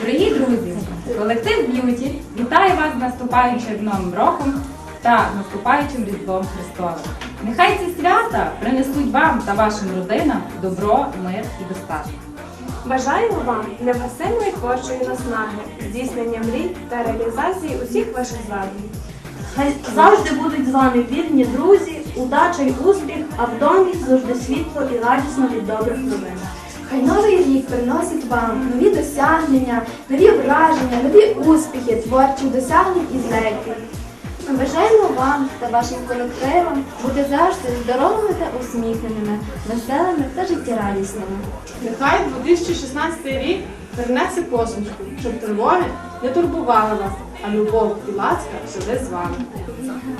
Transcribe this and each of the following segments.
Дорогі друзі, колектив б'юті вітає вас з наступаючим новим роком та наступаючим Різдвом Христовим. Нехай ці свята принесуть вам та вашим родинам добро, мир і достатньо. Бажаємо вам невгасимої творчої наснаги, здійснення мрій та реалізації усіх ваших задумів. Завжди будуть з вами вірні друзі, удача й успіх, а в домі завжди світло і радісно від добрих новин. Хай новий рік приносить вам нові досягнення, нові враження, нові успіхи, творчих досягнень і злетів. Ми бажаємо вам та вашим колективам бути завжди здоровими та усміхненими, веселими та життєрадісними. Нехай 2016 рік принесе посмішку, щоб тривоги не турбували вас, а любов і ласка жили з вами.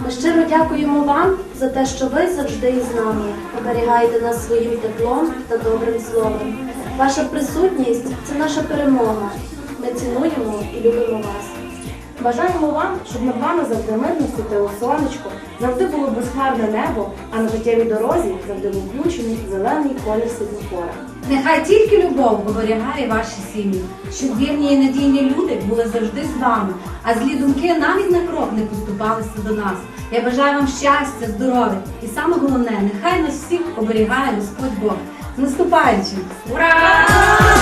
Ми щиро дякуємо вам за те, що ви завжди із нами, оберігаєте нас своїм теплом та добрим словом. Ваша присутність це наша перемога. Ми цінуємо і любимо вас. Бажаємо вам, щоб над вами завжди мирно світило сонечко, завжди було безхмарне небо, а на життєвій дорозі завжди був включений зелений колір світлофора. Нехай тільки любов оберігає ваші сім'ї, щоб вірні і надійні люди були завжди з вами, а злі думки навіть на крок не поступалися до нас. Я бажаю вам щастя, здоров'я і саме головне, нехай нас всіх оберігає Господь Бог. З наступаючим! Ура!